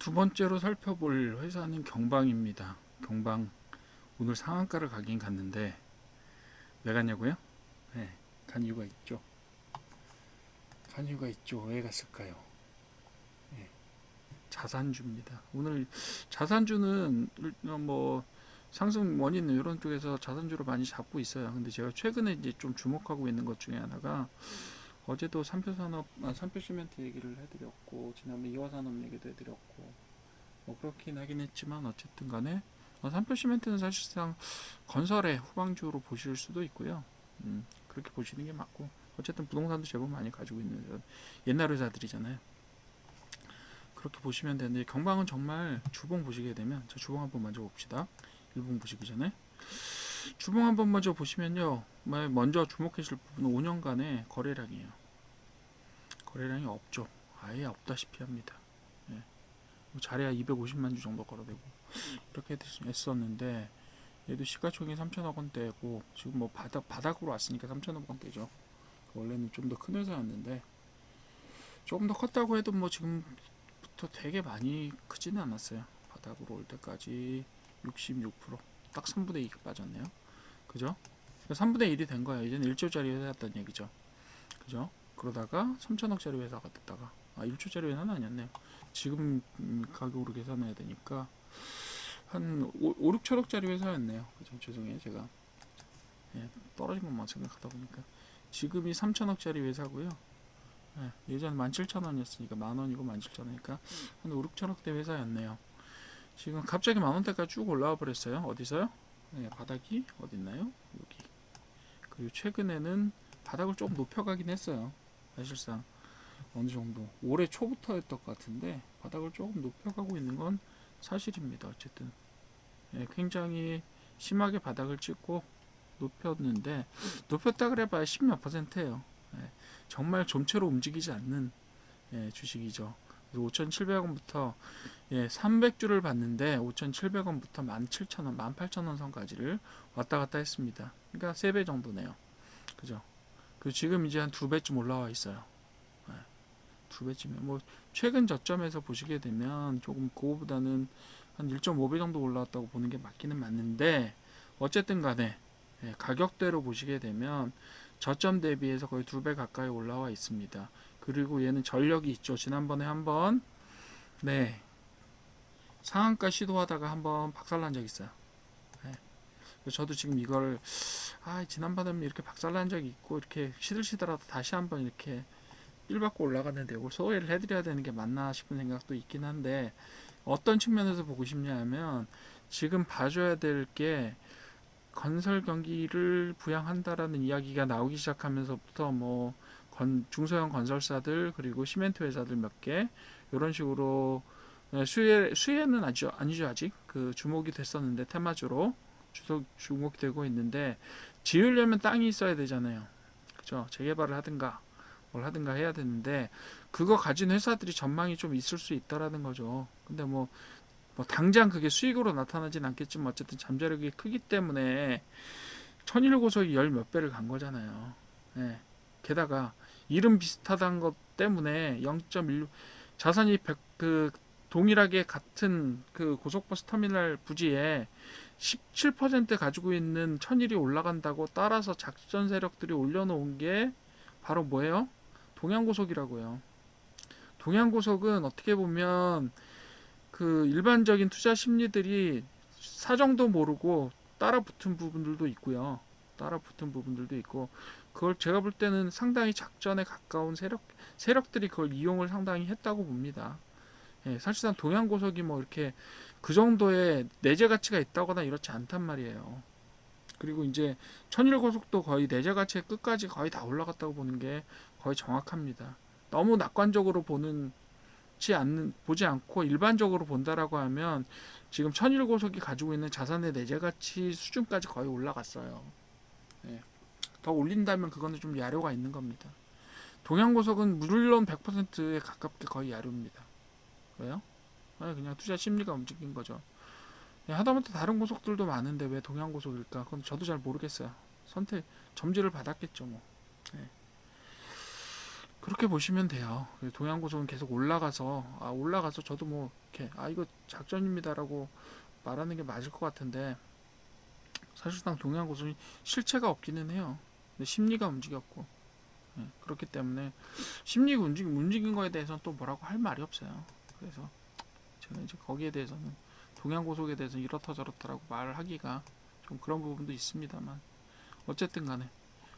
두 번째로 살펴볼 회사는 경방입니다. 경방 오늘 상한가를 가긴 갔는데 왜 갔냐고요? 네, 간 이유가 있죠. 간 이유가 있죠. 왜 갔을까요? 네, 자산주입니다. 오늘 자산주는 뭐 상승 원인 이런 쪽에서 자산주로 많이 잡고 있어요. 근데 제가 최근에 이제 좀 주목하고 있는 것 중에 하나가 어제도 삼표 산업, 아, 삼표 시멘트 얘기를 해드렸고 지난번 이화 산업 얘기도 해드렸고 뭐 그렇긴 하긴 했지만 어쨌든 간에 어, 삼표 시멘트는 사실상 건설의 후방주로 보실 수도 있고요. 음, 그렇게 보시는 게 맞고 어쨌든 부동산도 제법 많이 가지고 있는 옛날 회사들이잖아요. 그렇게 보시면 되는데 경방은 정말 주봉 보시게 되면 저 주봉 한번 먼저 봅시다. 일봉 보시기 전에 주봉 한번 먼저 보시면요. 뭐 먼저 주목하실 부분은 5년간의 거래량이에요. 거래량이 없죠. 아예 없다시피 합니다. 예. 뭐 잘해야 250만 주 정도 거래되고 이렇게 했었는데 얘도 시가총액 3천억 원대고 지금 뭐 바닥 바닥으로 왔으니까 3천억 원대죠. 원래는 좀 더 큰 회사였는데 조금 더 컸다고 해도 뭐 지금부터 되게 많이 크지는 않았어요. 바닥으로 올 때까지 66%딱 3분의 2가 빠졌네요. 그죠? 3분의 1이 된 거예요. 이제는 1조짜리 회사였다는 얘기죠. 그죠? 그러다가 3천억짜리 회사가 됐다가 아 1조짜리 회사는 아니었네요. 지금 음, 가격으로 계산해야 되니까 한 5, 5 6천억짜리 회사였네요. 그죠? 죄송해요. 제가 예, 떨어진 것만 생각하다 보니까 지금이 3천억짜리 회사고요. 예, 예전 17,000원이었으니까 만 원이고 17,000원이니까 한 5, 6천억대 회사였네요. 지금 갑자기 만 원대까지 쭉 올라와 버렸어요. 어디서요? 네, 바닥이 어디 있나요? 여기. 그리고 최근에는 바닥을 조금 높여가긴 했어요. 사실상 어느 정도 올해 초부터였던 것 같은데 바닥을 조금 높여가고 있는 건 사실입니다. 어쨌든 예, 굉장히 심하게 바닥을 찍고 높였는데 높였다 그래봐야 10몇 퍼센트예요. 예, 정말 좀채로 움직이지 않는 예, 주식이죠. 5,700원부터 예, 300주를 봤는데 5,700원부터 17,000원, 18,000원 선까지를 왔다 갔다 했습니다. 그러니까 3배 정도네요. 그죠? 그 지금 이제 한 두 배쯤 올라와 있어요. 예, 두 배쯤이면 뭐 최근 저점에서 보시게 되면 조금 그거보다는 한 1.5배 정도 올라왔다고 보는 게 맞기는 맞는데 어쨌든 간에 예, 가격대로 보시게 되면 저점 대비해서 거의 두 배 가까이 올라와 있습니다. 그리고 얘는 전력이 있죠. 지난번에 한번 네 상한가 시도하다가 한번 박살난 적 있어요. 저도 지금 이걸 아 지난번에 이렇게 박살난 적이 있고 이렇게 시들시들하다 다시 한번 이렇게 삘 받고 올라갔는데 이걸 소외를 해드려야 되는 게 맞나 싶은 생각도 있긴 한데 어떤 측면에서 보고 싶냐면 지금 봐줘야 될 게 건설 경기를 부양한다라는 이야기가 나오기 시작하면서부터 뭐 건, 중소형 건설사들 그리고 시멘트 회사들 몇 개 이런 식으로 네, 수혜 수혜는 아니죠 아니죠 아직. 그 주목이 됐었는데 테마주로 주석 주목이 되고 있는데 지으려면 땅이 있어야 되잖아요. 그죠? 재개발을 하든가 뭘 하든가 해야 되는데 그거 가진 회사들이 전망이 좀 있을 수 있다라는 거죠. 근데 뭐, 뭐 당장 그게 수익으로 나타나진 않겠지만 어쨌든 잠재력이 크기 때문에 천일 고속이 열 몇 배를 간 거잖아요. 예. 게다가 이름 비슷하다는 것 때문에 0.1 자산이 100, 그 동일하게 같은 그 고속버스 터미널 부지에 17% 가지고 있는 천일이 올라간다고 따라서 작전 세력들이 올려놓은 게 바로 뭐예요? 동양고속이라고요. 동양고속은 어떻게 보면 그 일반적인 투자 심리들이 사정도 모르고 따라 붙은 부분들도 있고요. 따라 붙은 부분들도 있고 그걸 제가 볼 때는 상당히 작전에 가까운 세력 세력들이 그걸 이용을 상당히 했다고 봅니다. 예, 사실상 동양고속이 뭐 이렇게 그 정도의 내재 가치가 있다거나 이렇지 않단 말이에요. 그리고 이제 천일고속도 거의 내재 가치의 끝까지 거의 다 올라갔다고 보는 게 거의 정확합니다. 너무 낙관적으로 보는 지 않는 보지 않고 일반적으로 본다라고 하면 지금 천일고속이 가지고 있는 자산의 내재 가치 수준까지 거의 올라갔어요. 예. 더 올린다면 그거는 좀 야료가 있는 겁니다. 동양고속은 물론 100%에 가깝게 거의 야료입니다. 왜요? 아니, 그냥 투자 심리가 움직인 거죠. 예, 하다못해 다른 고속들도 많은데 왜 동양고속일까? 그건 저도 잘 모르겠어요. 선택 점지를 받았겠죠, 뭐. 예. 그렇게 보시면 돼요. 동양고속은 계속 올라가서 아 올라가서 저도 뭐 이렇게 아 이거 작전입니다라고 말하는 게 맞을 것 같은데 사실상 동양고속이 실체가 없기는 해요. 근데 심리가 움직였고 예, 그렇기 때문에 심리가 움직인 움직인 거에 대해서는 또 뭐라고 할 말이 없어요. 그래서 제가 이제 거기에 대해서는 동양고속에 대해서 이렇다 저렇다라고 말을 하기가 좀 그런 부분도 있습니다만 어쨌든 간에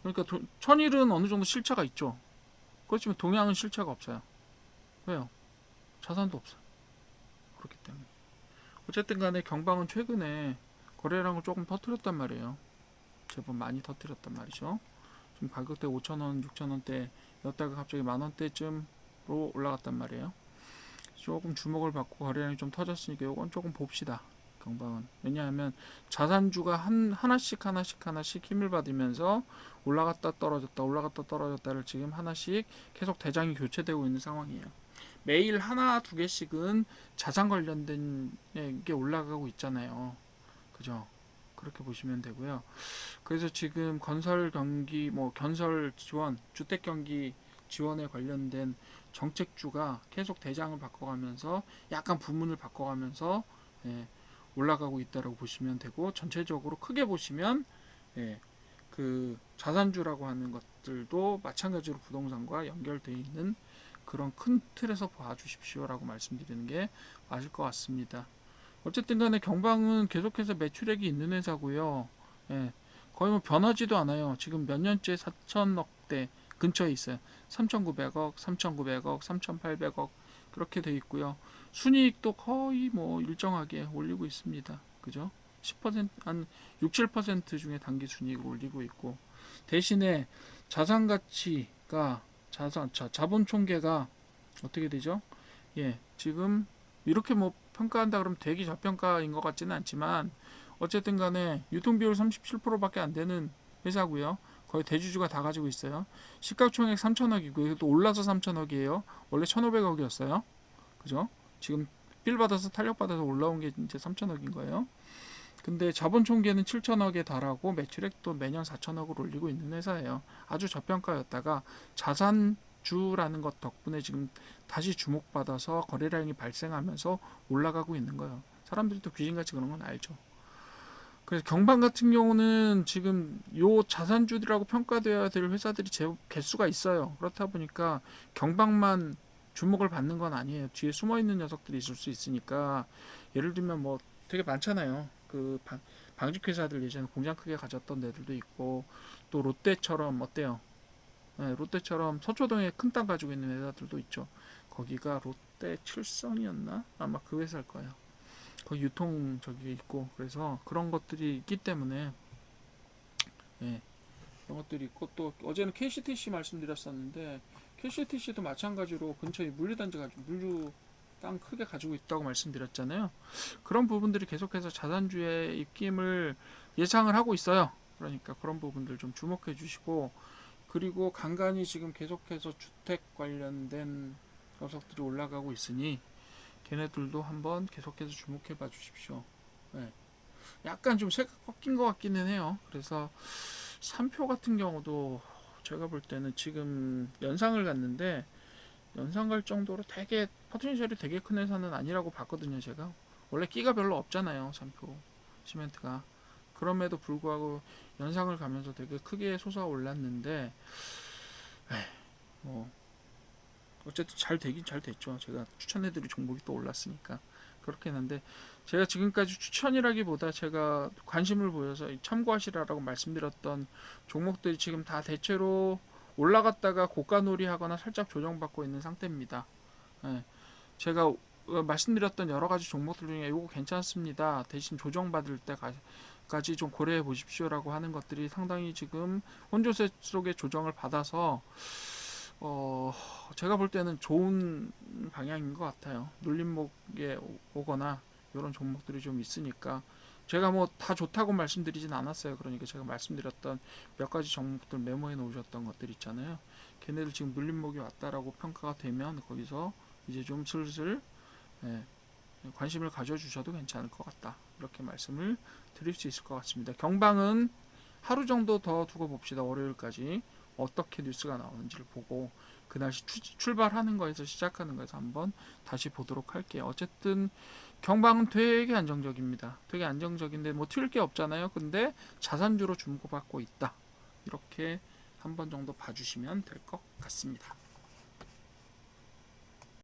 그러니까 도- 천일은 어느 정도 실체가 있죠. 그렇지만 동양은 실체가 없어요. 왜요? 자산도 없어요. 그렇기 때문에. 어쨌든 간에 경방은 최근에 거래량을 조금 터뜨렸단 말이에요. 제법 많이 터뜨렸단 말이죠. 지금 가격대 5,000원, 6,000원대였다가 갑자기 만원대쯤으로 올라갔단 말이에요. 조금 주목을 받고 거래량이 좀 터졌으니까 이건 조금 봅시다. 경방은. 왜냐하면 자산주가 한, 하나씩 하나씩 하나씩 힘을 받으면서 올라갔다 떨어졌다 올라갔다 떨어졌다를 지금 하나씩 계속 대장이 교체되고 있는 상황이에요. 매일 하나 두 개씩은 자산 관련된 게 올라가고 있잖아요. 그죠? 그렇게 보시면 되고요. 그래서 지금 건설 경기 뭐 건설 지원, 주택 경기 지원에 관련된 정책주가 계속 대장을 바꿔가면서 약간 부문을 바꿔가면서 예, 올라가고 있다라고 보시면 되고 전체적으로 크게 보시면 예, 그 자산주라고 하는 것들도 마찬가지로 부동산과 연결되어 있는 그런 큰 틀에서 봐주십시오라고 말씀드리는 게 맞을 것 같습니다. 어쨌든 간에 경방은 계속해서 매출액이 있는 회사고요. 예, 거의 뭐 변하지도 않아요. 지금 몇 년째 4천억대 근처에 있어요. 3,900억, 3,900억, 3,800억 그렇게 돼 있고요. 순이익도 거의 뭐 일정하게 올리고 있습니다. 그죠? 10%한 6, 7% 중에 단기 순이익을 올리고 있고 대신에 자산 가치가 자산 자, 자본 총계가 어떻게 되죠? 예, 지금 이렇게 뭐 평가한다 그러면 되게 저평가인 것 같지는 않지만 어쨌든 간에 유통 비율 37%밖에 안 되는 회사고요. 거의 대주주가 다 가지고 있어요. 시가총액 3천억이고 이것도 올라서 3천억이에요. 원래 1,500억이었어요. 그죠? 지금 빌 받아서 탄력 받아서 올라온 게 이제 3천억인 거예요. 근데 자본 총계는 7천억에 달하고 매출액도 매년 4천억을 올리고 있는 회사예요. 아주 저평가였다가 자산 주라는 것 덕분에 지금 다시 주목받아서 거래량이 발생하면서 올라가고 있는 거예요. 사람들이 또 귀신같이 그런 건 알죠. 그래서 경방 같은 경우는 지금 요 자산주들이라고 평가되어야 될 회사들이 제법 개수가 있어요. 그렇다 보니까 경방만 주목을 받는 건 아니에요. 뒤에 숨어 있는 녀석들이 있을 수 있으니까 예를 들면 뭐 되게 많잖아요. 그 방, 방직 회사들 예전에 공장 크게 가졌던 데들도 있고 또 롯데처럼 어때요? 네, 롯데처럼 서초동에 큰 땅 가지고 있는 회사들도 있죠. 거기가 롯데 칠성이었나? 아마 그 회사일 거예요. 거기 유통 저기 있고 그래서 그런 것들이 있기 때문에 예 그런 것들이 있고 또 어제는 KCTC 말씀드렸었는데 KCTC도 마찬가지로 근처에 물류단지 가지고 물류 땅 크게 가지고 있다고 말씀드렸잖아요. 그런 부분들이 계속해서 자산주의 입김을 예상을 하고 있어요. 그러니까 그런 부분들 좀 주목해 주시고 그리고 간간히 지금 계속해서 주택 관련된 녀석들이 올라가고 있으니 걔네들도 한번 계속해서 주목해 봐 주십시오. 네. 약간 좀 색깔 꺾인 것 같기는 해요. 그래서 3표 같은 경우도 제가 볼 때는 지금 연상을 갔는데 연상 갈 정도로 되게 포텐셜이 되게 큰 회사는 아니라고 봤거든요. 제가 원래 끼가 별로 없잖아요. 3표 시멘트가 그럼에도 불구하고 연상을 가면서 되게 크게 솟아 올랐는데 에이, 뭐 어쨌든 잘 되긴 잘 됐죠. 제가 추천해드릴 종목이 또 올랐으니까 그렇긴 한데 제가 지금까지 추천이라기보다 제가 관심을 보여서 참고하시라라고 말씀드렸던 종목들이 지금 다 대체로 올라갔다가 고가놀이하거나 살짝 조정받고 있는 상태입니다. 예, 제가 어, 말씀드렸던 여러 가지 종목들 중에 이거 괜찮습니다. 대신 조정받을 때까지 좀 고려해 보십시오라고 하는 것들이 상당히 지금 혼조세 속에 조정을 받아서 어, 제가 볼 때는 좋은 방향인 것 같아요. 눌림목에 오- 오거나 이런 종목들이 좀 있으니까 제가 뭐 다 좋다고 말씀드리진 않았어요. 그러니까 제가 말씀드렸던 몇 가지 종목들 메모해 놓으셨던 것들 있잖아요. 걔네들 지금 눌림목이 왔다라고 평가가 되면 거기서 이제 좀 슬슬 예, 관심을 가져주셔도 괜찮을 것 같다. 이렇게 말씀을 드릴 수 있을 것 같습니다. 경방은 하루 정도 더 두고 봅시다. 월요일까지 어떻게 뉴스가 나오는지를 보고 그날 시- 추- 출발하는 거에서 시작하는 거에서 한번 다시 보도록 할게요. 어쨌든 경방은 되게 안정적입니다. 되게 안정적인데 뭐 튈 게 없잖아요. 근데 자산주로 주목받고 있다. 이렇게 한 번 정도 봐주시면 될 것 같습니다.